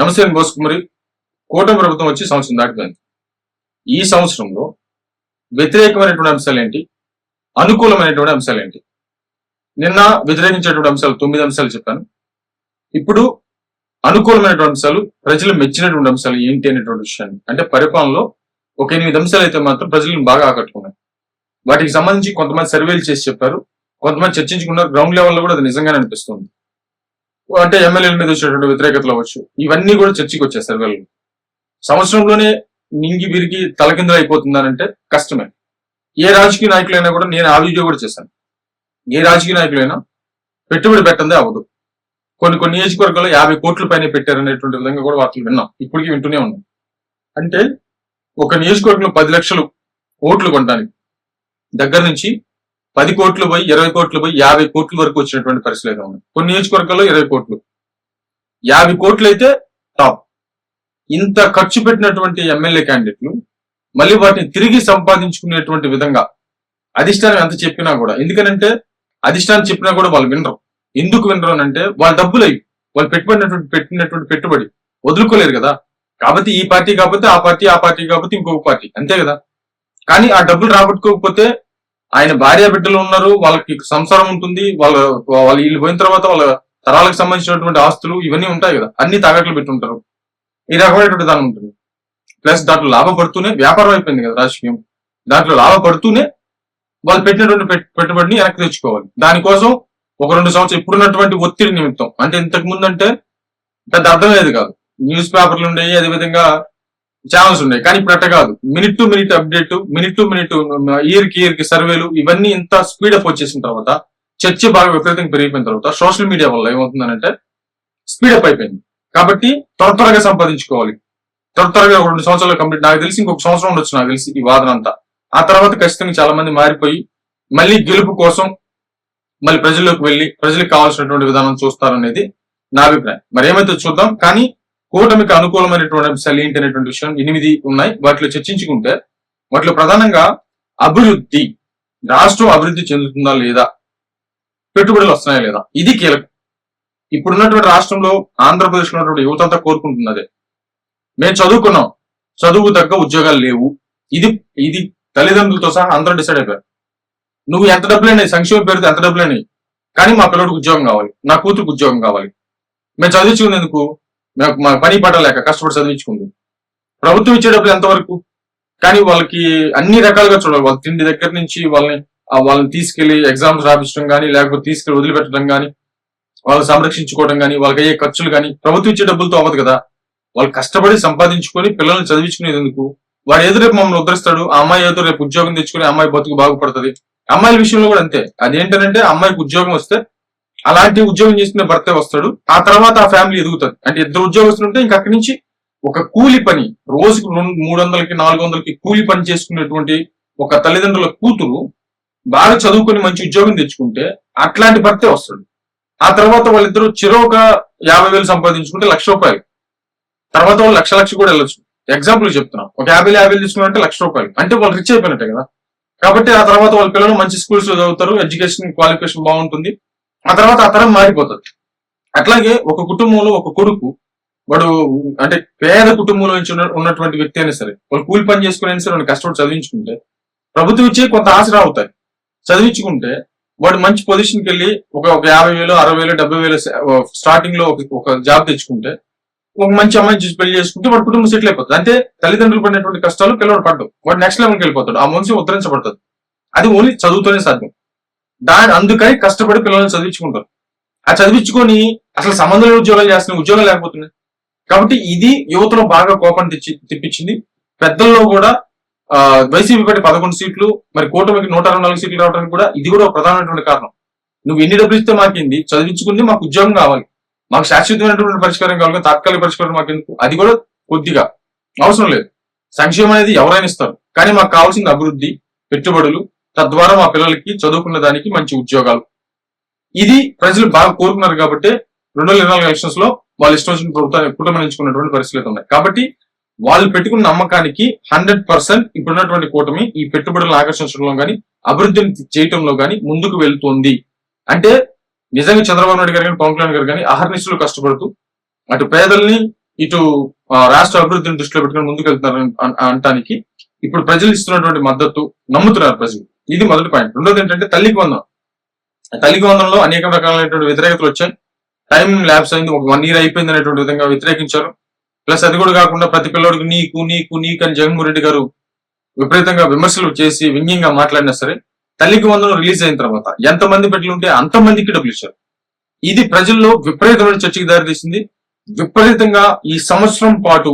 నమస్తే బోసుకుమరి కూటమి ప్రభుత్వం వచ్చి సంవత్సరం దాటిపోయింది. ఈ సంవత్సరంలో వ్యతిరేకమైనటువంటి అంశాలు ఏంటి? అనుకూలమైనటువంటి అంశాలు ఏంటి? నిన్న వ్యతిరేకించేటువంటి అంశాలు తొమ్మిది అంశాలు చెప్పాను. ఇప్పుడు అనుకూలమైనటువంటి అంశాలు ప్రజలు మెచ్చినటువంటి అంశాలు ఏంటి అనేటువంటి విషయాన్ని అంటే పరిపాలనలో ఒక ఎనిమిది అంశాలు అయితే మాత్రం ప్రజలను బాగా ఆకట్టుకున్నాయి. వాటికి సంబంధించి కొంతమంది సర్వేలు చేసి చెప్పారు. కొంతమంది చర్చించుకున్నారు. గ్రౌండ్ లెవెల్లో కూడా అది నిజంగానే అనిపిస్తుంది. అంటే ఎమ్మెల్యేల మీద వచ్చినటువంటి వ్యతిరేకతలు అవ్వచ్చు. ఇవన్నీ కూడా చర్చకి వచ్చేస్తారు వీళ్ళు. సంవత్సరంలోనే నింగి విరిగి తలకిందులు అయిపోతుందనంటే కష్టమే. ఏ రాజకీయ నాయకులైనా కూడా నేను ఆ వీడియో కూడా చేశాను. ఏ రాజకీయ నాయకులైనా పెట్టుబడి పెట్టందే అవ్వదు. కొన్ని కొన్ని నియోజకవర్గాల్లో యాభై కోట్ల పైన పెట్టారనేటువంటి విధంగా కూడా వార్తలు విన్నాం. ఇప్పటికీ వింటూనే ఉన్నాం. అంటే ఒక నియోజకవర్గంలో పది లక్షలు ఓట్లు కొనడానికి దగ్గర నుంచి పది కోట్లు పోయి ఇరవై కోట్లు పోయి యాభై కోట్ల వరకు వచ్చినటువంటి పరిస్థితులు అయితే ఉన్నాయి కొన్ని నియోజకవర్గాల్లో ఇరవై కోట్లు. యాభై కోట్లు అయితే టాప్. ఇంత ఖర్చు పెట్టినటువంటి ఎమ్మెల్యే క్యాండిడేట్లు మళ్ళీ వాటిని తిరిగి సంపాదించుకునేటువంటి విధంగా అధిష్టానం ఎంత చెప్పినా కూడా ఎందుకనంటే అధిష్టానం చెప్పినా కూడా వాళ్ళు వినరు. ఎందుకు వినరు అని అంటే వాళ్ళ డబ్బులు అవి వాళ్ళు పెట్టుబడినటువంటి పెట్టినటువంటి పెట్టుబడి వదులుకోలేరు కదా. కాబట్టి ఈ పార్టీ కాకపోతే ఆ పార్టీ ఆ పార్టీ కాకపోతే ఇంకొక పార్టీ అంతే కదా. కానీ ఆ డబ్బులు రాబట్టుకోకపోతే ఆయన భార్య బిడ్డలు ఉన్నారు వాళ్ళకి సంసారం ఉంటుంది వాళ్ళ వాళ్ళ వీళ్ళు పోయిన తర్వాత వాళ్ళ తరాలకు సంబంధించినటువంటి ఆస్తులు ఇవన్నీ ఉంటాయి కదా అన్ని తాకట్లు పెట్టుంటారు. ఈ రకమైనటువంటి దాని ఉంటుంది. ప్లస్ దాంట్లో లాభపడుతూనే వ్యాపారం అయిపోయింది కదా రాజకీయం. దాంట్లో లాభపడుతూనే వాళ్ళు పెట్టినటువంటి పెట్టుబడిని వెనక్కి తెచ్చుకోవాలి. దానికోసం ఒక రెండు సంవత్సరం ఇప్పుడున్నటువంటి ఒత్తిడి నిమిత్తం. అంటే ఇంతకు ముందు అంటే పెద్ద అర్థమయ్యేది కాదు. న్యూస్ పేపర్లు ఉండేవి అదేవిధంగా ఛానల్స్ ఉన్నాయి. కానీ ఇప్పుడు అట్ట కాదు. Minute to minute update minute to minute ఇయర్కి ఇయర్కి సర్వేలు ఇవన్నీ ఇంత స్పీడ్ అప్ వచ్చేసిన తర్వాత చర్చ బాగా విపరీతంగా పెరిగిపోయిన తర్వాత సోషల్ మీడియా వల్ల ఏమవుతుందంటే స్పీడ్ అప్ అయిపోయింది. కాబట్టి త్వర త్వరగా సంపాదించుకోవాలి. త్వర త్వరగా ఒక రెండు సంవత్సరాలు కంప్లీట్ నాకు తెలిసి ఇంకొక సంవత్సరం ఉండొచ్చు నాకు తెలిసి ఈ వాదన అంతా. ఆ తర్వాత ఖచ్చితంగా చాలా మంది మారిపోయి మళ్ళీ గెలుపు కోసం మళ్ళీ ప్రజల్లోకి వెళ్ళి ప్రజలకు కావాల్సినటువంటి విధానం చూస్తారనేది నా అభిప్రాయం. మరి ఏమైతే చూద్దాం కానీ కూటమికి అనుకూలమైనటువంటి అంశాలు ఏంటి అనేటువంటి విషయం ఎనిమిది ఉన్నాయి. వాటిలో చర్చించుకుంటే వాటిలో ప్రధానంగా అభివృద్ధి రాష్ట్రం అభివృద్ధి చెందుతుందా లేదా పెట్టుబడులు వస్తున్నాయా లేదా ఇది కీలకం. ఇప్పుడున్నటువంటి రాష్ట్రంలో ఆంధ్రప్రదేశ్లో ఉన్నటువంటి యువత అంతా కోరుకుంటుంది మేము చదువుకున్నాం చదువు తగ్గ ఉద్యోగాలు లేవు. ఇది ఇది తల్లిదండ్రులతో సహా అందరూ డిసైడ్ అయిపోయారు. నువ్వు ఎంత డబ్బులైనా సంక్షేమ పేరుతో ఎంత డబ్బులైనా కానీ మా పిల్లడికి ఉద్యోగం కావాలి నా కూతురుకు ఉద్యోగం కావాలి. మేము చదివించుకునేందుకు మాకు మా పని పాట లేక కష్టపడి చదివించుకుంది. ప్రభుత్వం ఇచ్చే డబ్బులు ఎంతవరకు? కానీ వాళ్ళకి అన్ని రకాలుగా చూడాలి. వాళ్ళ తిండి దగ్గర నుంచి వాళ్ళని వాళ్ళని తీసుకెళ్ళి ఎగ్జామ్స్ రాపించడం కానీ లేకపోతే తీసుకెళ్ళి వదిలిపెట్టడం కానీ వాళ్ళని సంరక్షించుకోవడం కానీ వాళ్ళకి అయ్యే ఖర్చులు కానీ ప్రభుత్వం ఇచ్చే డబ్బులతో అవ్వదు కదా. వాళ్ళు కష్టపడి సంపాదించుకొని పిల్లల్ని చదివించుకునేది ఎందుకు? వాడు ఏదో రేపు మమ్మల్ని ఉద్ధరిస్తాడు ఆ అమ్మాయి ఏదో రేపు ఉద్యోగం తెచ్చుకుని అమ్మాయి బతుకు బాగుపడుతుంది. అమ్మాయిల విషయంలో కూడా అంతే. అదేంటంటే అమ్మాయికి ఉద్యోగం వస్తే అలాంటి ఉద్యోగం చేసుకునే భర్తే వస్తాడు. ఆ తర్వాత ఆ ఫ్యామిలీ ఎదుగుతుంది అంటే ఇద్దరు ఉద్యోగస్తులు ఉంటే ఇంకా అక్కడి నుంచి ఒక కూలి పని రోజుకు మూడు వందలకి నాలుగు వందలకి కూలి పని చేసుకునేటువంటి ఒక తల్లిదండ్రుల కూతురు బాగా చదువుకొని మంచి ఉద్యోగం తెచ్చుకుంటే అట్లాంటి భర్తే వస్తాడు. ఆ తర్వాత వాళ్ళిద్దరూ చిరోక యాభై వేలు సంపాదించుకుంటే లక్ష రూపాయలు. తర్వాత వాళ్ళు లక్ష లక్ష కూడా వెళ్ళొచ్చు. ఎగ్జాంపుల్ చెప్తున్నాం. ఒక యాభై యాభై వేలు తీసుకున్నారంటే లక్ష రూపాయలు. అంటే వాళ్ళు రిచ్ అయిపోయినట్టే కదా. కాబట్టి ఆ తర్వాత వాళ్ళ పిల్లలు మంచి స్కూల్స్ చదువుతారు. ఎడ్యుకేషన్ క్వాలిఫికేషన్ బాగుంటుంది. ఆ తర్వాత ఆ తరం మారిపోతుంది. అట్లాగే ఒక కుటుంబంలో ఒక కొడుకు వాడు అంటే పేద కుటుంబంలో నుంచి ఉన్నటువంటి వ్యక్తి అయినా సరే వాళ్ళు కూలి పని చేసుకునే సరే వాళ్ళు కష్టపడి చదివించుకుంటే ప్రభుత్వం ఇచ్చే కొంత ఆసరా అవుతాయి చదివించుకుంటే వాడు మంచి పొజిషన్కి వెళ్ళి ఒక ఒక యాభై వేలు అరవై వేలు డెబ్బై వేలు స్టార్టింగ్లో ఒక- జాబ్ తెచ్చుకుంటే ఒక మంచి అమ్మాయి చూసి పెళ్ళి చేసుకుంటే వాడు కుటుంబం సెటిల్ అయిపోతుంది. అంటే తల్లిదండ్రులు పడినటువంటి కష్టాలు పిల్లవాడు పడ్డం వాడు నెక్స్ట్ లెవెల్కి వెళ్ళిపోతాడు. ఆ మనిషి ఉద్ధరించబడుతుంది అది ఓన్లీ చదువుతోనే సాధ్యం. దాని అందుకని కష్టపడి పిల్లల్ని చదివించుకుంటారు. ఆ చదివించుకొని అసలు సంబంధం ఉద్యోగాలు చేస్తున్న ఉద్యోగాలు లేకపోతున్నాయి. కాబట్టి ఇది యువతలో బాగా కోపం తెచ్చి తెప్పించింది. పెద్దల్లో కూడా వైసీపీ పట్టి పదకొండు సీట్లు మరి కూటమికి నూట అరవై నాలుగు సీట్లు రావడానికి కూడా ఇది కూడా ఒక ప్రధానమైనటువంటి కారణం. నువ్వు ఎన్ని డబ్బులు ఇస్తే మాకింది? చదివించుకుంది మాకు ఉద్యోగం కావాలి. మాకు శాశ్వతమైనటువంటి పరిష్కారం కావాలి తాత్కాలిక పరిష్కారం మాకు ఎందుకు అది కూడా కొద్దిగా అవసరం లేదు. సంక్షేమం అనేది ఎవరైనా ఇస్తారు. కానీ మాకు కావాల్సింది అభివృద్ధి పెట్టుబడులు తద్వారా మా పిల్లలకి చదువుకున్న దానికి మంచి ఉద్యోగాలు. ఇది ప్రజలు బాగా కోరుకున్నారు కాబట్టి రెండు వేల ఇరవై ఎలక్షన్స్లో వాళ్ళు ఇష్టం వచ్చిన ప్రభుత్వాన్ని కుటుంబం ఎంచుకున్నటువంటి పరిస్థితులు ఉన్నాయి. కాబట్టి వాళ్ళు పెట్టుకున్న నమ్మకానికి హండ్రెడ్ పర్సెంట్ ఇప్పుడున్నటువంటి కూటమి ఈ పెట్టుబడులను ఆకర్షించడంలో గాని అభివృద్ధిని చేయటంలో కానీ ముందుకు వెళ్తుంది. అంటే నిజంగా చంద్రబాబు నాయుడు గారు కానీ పవన్ కళ్యాణ్ గారు కానీ అహర్నిశలు కష్టపడుతూ అటు పేదల్ని ఇటు రాష్ట్ర అభివృద్ధిని దృష్టిలో పెట్టుకుని ముందుకు వెళ్తున్నారు అంటానికి అనటానికి ఇప్పుడు ప్రజలు ఇస్తున్నటువంటి మద్దతు నమ్ముతున్నారు ప్రజలు. ఇది మొదటి పాయింట్. రెండోది ఏంటంటే తల్లికి వందనం తల్లికి వందనంలో అనేక రకాలైనటువంటి వ్యతిరేకతలు వచ్చాయి. టైం ల్యాబ్స్ అయింది. ఒక వన్ ఇయర్ అయిపోయింది అనేటువంటి విధంగా వ్యతిరేకించారు. ప్లస్ అది కూడా కాకుండా ప్రతి పిల్లోడికి నీకు నీకు నీకు అని జగన్మోహన్ రెడ్డి గారు విపరీతంగా విమర్శలు చేసి వ్యంగ్యంగా మాట్లాడినా సరే తల్లికి వందనం రిలీజ్ అయిన తర్వాత ఎంతమంది బిడ్డలు ఉంటే అంతమందికి డబ్బులు ఇచ్చారు. ఇది ప్రజల్లో విపరీతమైన చర్చకి దారితీసింది. విపరీతంగా ఈ సంవత్సరం పాటు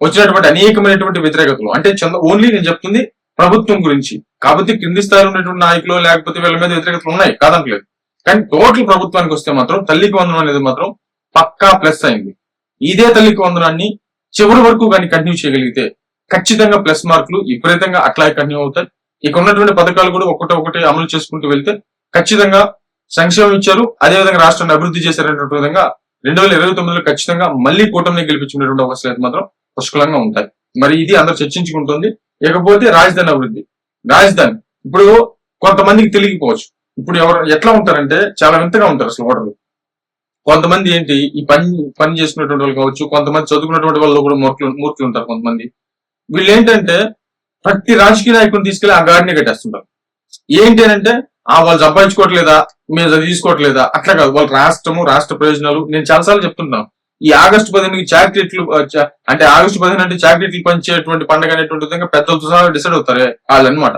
వచ్చినటువంటి అనేకమైనటువంటి వ్యతిరేకతలు. అంటే చంద్ర ఓన్లీ నేను చెప్తుంది ప్రభుత్వం గురించి. కాబట్టి కింది స్థాయిలో ఉన్నటువంటి నాయకులు లేకపోతే వీళ్ళ మీద వ్యతిరేకతలు ఉన్నాయి కాదనట్లేదు. కానీ టోటల్ ప్రభుత్వానికి వస్తే మాత్రం తల్లికి వందనం అనేది మాత్రం పక్కా ప్లస్ అయింది. ఇదే తల్లికి వందనాన్ని చివరి వరకు కానీ కంటిన్యూ చేయగలిగితే ఖచ్చితంగా ప్లస్ మార్కులు విపరీతంగా అట్లాగే కంటిన్యూ అవుతాయి. ఇక ఉన్నటువంటి పథకాలు కూడా ఒకటి ఒకటి అమలు చేసుకుంటూ వెళ్తే ఖచ్చితంగా సంక్షేమం ఇచ్చారు. అదేవిధంగా రాష్ట్రాన్ని అభివృద్ధి చేశారనేటువంటి విధంగా రెండు వేల ఇరవై తొమ్మిదిలో ఖచ్చితంగా మళ్ళీ కూటమిని గెలిపించుకునేటువంటి అవకాశాలు అయితే మాత్రం పుష్కలంగా ఉంటాయి. మరి ఇది అందరూ చర్చించుకుంటుంది. ఇకపోతే రాజధాని అభివృద్ధి. రాజధాని ఇప్పుడు కొంతమందికి తెలియకపోవచ్చు. ఇప్పుడు ఎవరు ఎట్లా ఉంటారంటే చాలా వింతగా ఉంటారు అసలు ఓటర్లు. కొంతమంది ఏంటి ఈ పని పని చేసుకునేటువంటి వాళ్ళు కావచ్చు కొంతమంది చదువుకున్నటువంటి వాళ్ళు కూడా మూర్ఖులు మూర్ఖులు ఉంటారు కొంతమంది. వీళ్ళు ఏంటంటే ప్రతి రాజకీయ నాయకుడిని తీసుకెళ్ళి ఆ గాడిని కట్టేస్తుంటారు. ఏంటి అని అంటే ఆ వాళ్ళు సంపాదించుకోవట్లేదా మేము తీసుకోవట్లేదా అట్లా కాదు. వాళ్ళ రాష్ట్రము రాష్ట్ర ప్రయోజనాలు నేను చాలాసార్లు చెప్తుంటాను. ఈ ఆగస్టు పదిహేనుకి చాక్లెట్లు అంటే ఆగస్టు పదిహేను అంటే చాక్లెట్లు పంచేటువంటి పండుగ అనేటువంటి విధంగా పెద్దలతో సహా డిసైడ్ అవుతారు వాళ్ళనమాట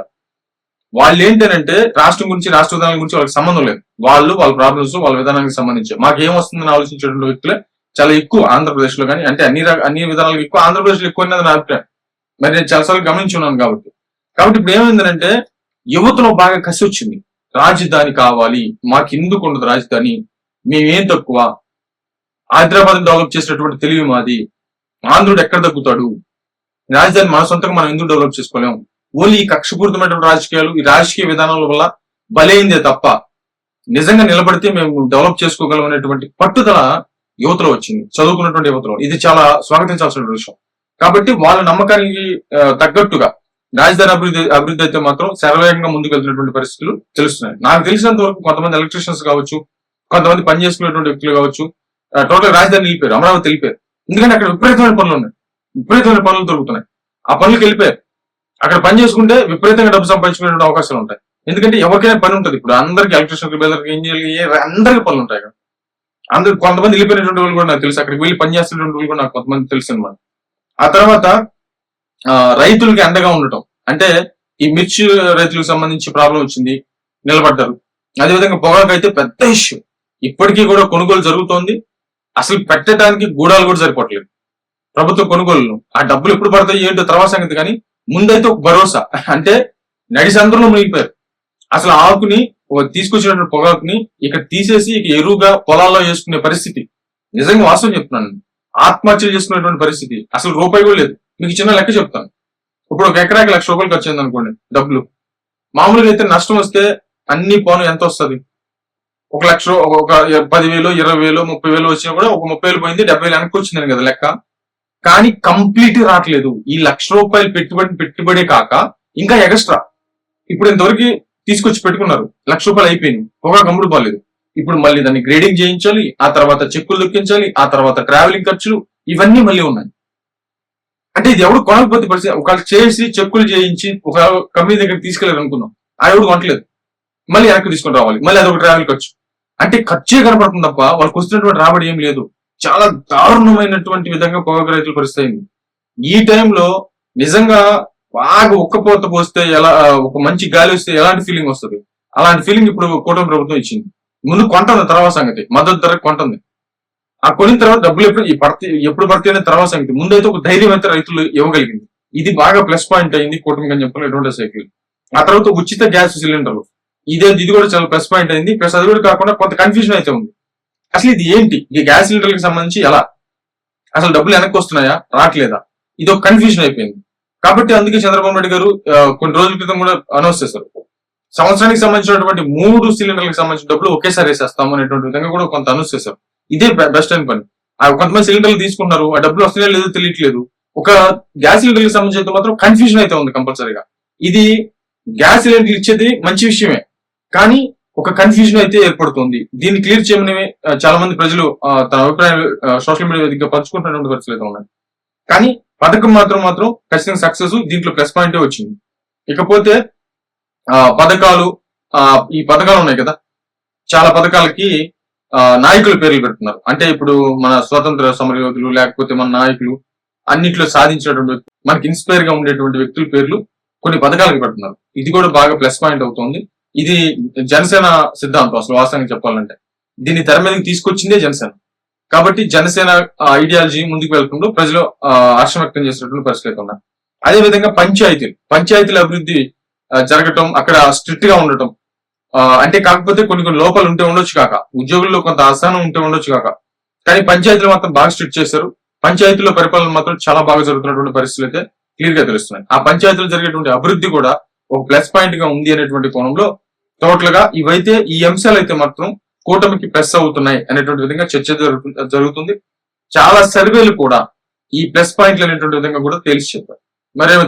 వాళ్ళు ఏంటంటే రాష్ట్రం గురించి రాష్ట్ర విధానం గురించి వాళ్ళకి సంబంధం లేదు. వాళ్ళు వాళ్ళ ప్రాబ్లమ్స్ వాళ్ళ విధానానికి సంబంధించి. మాకు ఏం వస్తుందని ఆలోచించేటువంటి వ్యక్తులే చాలా ఎక్కువ ఆంధ్రప్రదేశ్లో కానీ అంటే అన్ని అన్ని విధానాలకు ఎక్కువ ఆంధ్రప్రదేశ్లో ఎక్కువ అన్నది నా అభిప్రాయం. మరి నేను చాలాసార్లు గమనించి ఉన్నాను కాబట్టి. కాబట్టి ఇప్పుడు ఏమైందంటే యువతలో బాగా కసి వచ్చింది. రాజధాని కావాలి మాకు ఎందుకు ఉండదు రాజధాని? మేమేం తక్కువ? హైదరాబాద్ డెవలప్ చేసినటువంటి తెలివి మాది. ఆంధ్రుడు ఎక్కడ తగ్గుతాడు రాజధాని మన సొంతంగా మనం ఎందుకు డెవలప్ చేసుకోలేము ఓన్లీ ఈ కక్షపూరితమైనటువంటి రాజకీయాలు ఈ రాజకీయ విధానాల వల్ల బలైందే తప్ప నిజంగా నిలబడితే మేము డెవలప్ చేసుకోగలం అనేటువంటి పట్టుదల యువతలో వచ్చింది. చదువుకున్నటువంటి యువతలో. ఇది చాలా స్వాగతించాల్సిన విషయం. కాబట్టి వాళ్ళ నమ్మకానికి తగ్గట్టుగా రాజధాని అభివృద్ధి అభివృద్ధి అయితే మాత్రం శరవేగంగా ముందుకు వెళ్తున్నటువంటి పరిస్థితులు తెలుస్తున్నాయి. నాకు తెలిసినంత వరకు కొంతమంది ఎలక్ట్రీషియన్స్ కావచ్చు కొంతమంది పని చేసుకునేటువంటి వ్యక్తులు కావచ్చు టోటల్ రాజధాని వెళ్ళిపోయారు అమరావతి వెళ్ళిపోయారు ఎందుకంటే అక్కడ విపరీతమైన పనులు ఉన్నాయి. విపరీతమైన పనులు దొరుకుతున్నాయి. ఆ పనులకు వెళ్ళిపోయారు. అక్కడ పని చేసుకుంటే విపరీతంగా డబ్బు సంపాదించుకునే అవకాశాలు ఉంటాయి. ఎందుకంటే ఎవరికైనా పని ఉంటుంది. ఇప్పుడు అందరికి ఎలక్ట్రిషన్ బెదర్కి ఇంజనీర్కి అందరికి పనులు ఉంటాయి అక్కడ. అందరు కొంతమంది వెళ్ళిపోయినటువంటి వాళ్ళు కూడా నాకు తెలుసు. అక్కడికి వెళ్ళి పని చేస్తున్నటువంటి వాళ్ళు కూడా నాకు కొంతమంది తెలుసు అనమాట ఆ తర్వాత ఆ, రైతులకి అండగా ఉండటం. అంటే ఈ మిర్చి రైతులకు సంబంధించి ప్రాబ్లం వచ్చింది నిలబడ్డారు. అదేవిధంగా పొగాకు అయితే పెద్ద ఇష్యూ ఇప్పటికీ కూడా కొనుగోలు జరుగుతోంది. అసలు పెట్టడానికి గూడాలు కూడా సరిపోవట్లేదు. ప్రభుత్వ కొనుగోలు ఆ డబ్బులు ఎప్పుడు పడతాయి ఏంటో తర్వాత సంగతి కానీ ముందైతే ఒక భరోసా. అంటే నడిసంద్రంలో మునిగిపోయారు. అసలు ఆకుని తీసుకొచ్చినటువంటి పొగాకుని ఇక్కడ తీసేసి ఇక ఎరువుగా పొలాల్లో వేసుకునే పరిస్థితి. నిజంగా వాస్తవం చెప్తున్నాను. ఆత్మహత్యలు చేసుకునేటువంటి పరిస్థితి. అసలు రూపాయి కూడా లేదు. మీకు చిన్న లెక్క చెప్తాను. ఇప్పుడు ఒక ఎకరాకి లక్ష రూపాయలు ఖర్చు అయింది అనుకోండి డబ్బులు. మామూలుగా అయితే నష్టం వస్తే అన్ని పోను ఎంత వస్తుంది? ఒక లక్ష ఒక పదివేలు ఇరవై వేలు ముప్పై వేలు వచ్చినా కూడా ఒక ముప్పై వేలు పోయింది డెబ్బై వేలు వెనక్కి కదా లెక్క. కానీ కంప్లీట్ రావట్లేదు. ఈ లక్ష రూపాయలు పెట్టుబడి పెట్టుబడే కాక ఇంకా ఎక్స్ట్రా. ఇప్పుడు ఇంతవరకు తీసుకొచ్చి పెట్టుకున్నారు. లక్ష రూపాయలు అయిపోయింది ఒక గమ్ముడు బాలేదు. ఇప్పుడు మళ్ళీ దాన్ని గ్రేడింగ్ చేయించాలి ఆ తర్వాత చెక్కులు దొక్కించాలి ఆ తర్వాత ట్రావెలింగ్ ఖర్చులు ఇవన్నీ మళ్ళీ ఉన్నాయి. అంటే ఇది ఎవడు కొనకపోతే పరిస్థితి ఒకవేళ చేసి చెక్కులు చేయించి ఒక కంపెనీ దగ్గర తీసుకెళ్ళారు అనుకున్నాం ఆ ఎవడు కొనట్లేదు. మళ్ళీ వెనక్కి తీసుకొని రావాలి. మళ్ళీ అదొక ట్రావెల్ ఖర్చు. అంటే ఖర్చే కనపడుతుంది తప్ప వాళ్ళకి వస్తున్నటువంటి రాబడి ఏం లేదు. చాలా దారుణమైనటువంటి విధంగా పొగాకు రైతుల పరిస్థితి అయింది. ఈ టైంలో నిజంగా బాగా ఉక్కపోత పోస్తే ఎలా ఒక మంచి గాలి వస్తే ఎలాంటి ఫీలింగ్ వస్తుంది? అలాంటి ఫీలింగ్ ఇప్పుడు కూటమి ప్రభుత్వం ఇచ్చింది. ముందు కొంటుంది తర్వాత సంగతి. మద్దతు ధర కొంటుంది ఆ కొనిన తర్వాత డబ్బులు ఎప్పుడు పడితే ఎప్పుడు పడితే అనే తర్వాత సంగతి. ముందైతే ఒక ధైర్యం అయితే రైతులు ఇవ్వగలిగింది. ఇది బాగా ప్లస్ పాయింట్ అయింది కూటమి అని చెప్పాలి ఎటువంటి సైకిల్ ఆ తర్వాత ఉచిత గ్యాస్ సిలిండర్లు. ఇదే ఇది కూడా చాలా ప్లస్ పాయింట్ అయింది. ప్లస్ అది కూడా కాకుండా కొంత కన్ఫ్యూజన్ అయితే ఉంది. అసలు ఇది ఏంటి? ఈ గ్యాస్ సిలిండర్లకు సంబంధించి ఎలా? అసలు డబ్బులు వెనక్కి వస్తున్నాయా? రావట్లేదా? ఇది ఒక కన్ఫ్యూజన్ అయిపోయింది. కాబట్టి అందుకే చంద్రబాబు నాయుడు గారు కొన్ని రోజుల క్రితం కూడా అనౌన్స్ చేశారు. సంవత్సరానికి సంబంధించినటువంటి మూడు సిలిండర్లకు సంబంధించిన డబ్బులు ఒకేసారి వేసేస్తాం అనేటువంటి విధంగా కూడా కొంత అనౌన్స్ చేశారు. ఇదే బెస్ట్ అని పని. ఆ కొంతమంది సిలిండర్లు తీసుకున్నారు. ఆ డబ్బులు వస్తున్నాయో లేదో తెలియట్లేదు. ఒక గ్యాస్ సిలిండర్కి సంబంధించి అయితే మాత్రం కన్ఫ్యూజన్ అయితే ఉంది కంపల్సరీగా ఇది గ్యాస్ సిలిండర్ ఇచ్చేది మంచి విషయమే. కానీ ఒక కన్ఫ్యూజన్ అయితే ఏర్పడుతుంది. దీన్ని క్లియర్ చేయమని చాలా మంది ప్రజలు తన అభిప్రాయాలు సోషల్ మీడియా వేదికగా పంచుకుంటున్నటువంటి పరిస్థితులు అయితే ఉన్నాయి. కానీ పథకం మాత్రం మాత్రం ఖచ్చితంగా సక్సెస్ దీంట్లో ప్లస్ పాయింటే వచ్చింది. ఇకపోతే ఆ, పథకాలు ఆ, ఈ పథకాలు ఉన్నాయి కదా. చాలా పథకాలకి ఆ, నాయకుల పేర్లు పెడుతున్నారు. అంటే ఇప్పుడు మన స్వతంత్ర సమరయోధులు లేకపోతే మన నాయకులు అన్నిట్లో సాధించినటువంటి మనకి ఇన్స్పైర్గా ఉండేటువంటి వ్యక్తుల పేర్లు కొన్ని పథకాలకు పెడుతున్నారు. ఇది కూడా బాగా ప్లస్ పాయింట్ అవుతుంది. ఇది జనసేన సిద్ధాంతం అసలు వాస్తవానికి చెప్పాలంటే. దీన్ని తెర మీదకి తీసుకొచ్చిందే జనసేన. కాబట్టి జనసేన ఐడియాలజీ ముందుకు వెళ్తుంటూ ప్రజలు ఆ, హర్షం వ్యక్తం చేసినటువంటి పరిస్థితులు ఉన్నాయి. అదే విధంగా పంచాయతీలు. పంచాయతీల అభివృద్ధి జరగటం అక్కడ స్ట్రిక్ట్గా ఉండటం అంటే కాకపోతే కొన్ని కొన్ని లోపాలు ఉంటే ఉండొచ్చు కాక. ఉద్యోగుల్లో కొంత అసహనం ఉంటే ఉండొచ్చు కాక. కానీ పంచాయతీలు మాత్రం బాగా స్ట్రిక్ట్ చేశారు. పంచాయతీలో పరిపాలన మాత్రం చాలా బాగా జరుగుతున్నటువంటి పరిస్థితులు అయితే క్లియర్గా తెలుస్తున్నాయి. ఆ పంచాయతీలు జరిగేటువంటి అభివృద్ధి కూడా ఒక ప్లస్ పాయింట్గా ఉంది అనేటువంటి కోణంలో టోటల్గా ఇవైతే ఈ అంశాలు అయితే మాత్రం కూటమికి ప్లస్ అవుతున్నాయి అనేటువంటి విధంగా చర్చ జరుగుతుంది. చాలా సర్వేలు కూడా ఈ ప్లస్ పాయింట్లు అనేటువంటి విధంగా కూడా తేల్చి చెప్పారు. మరేమో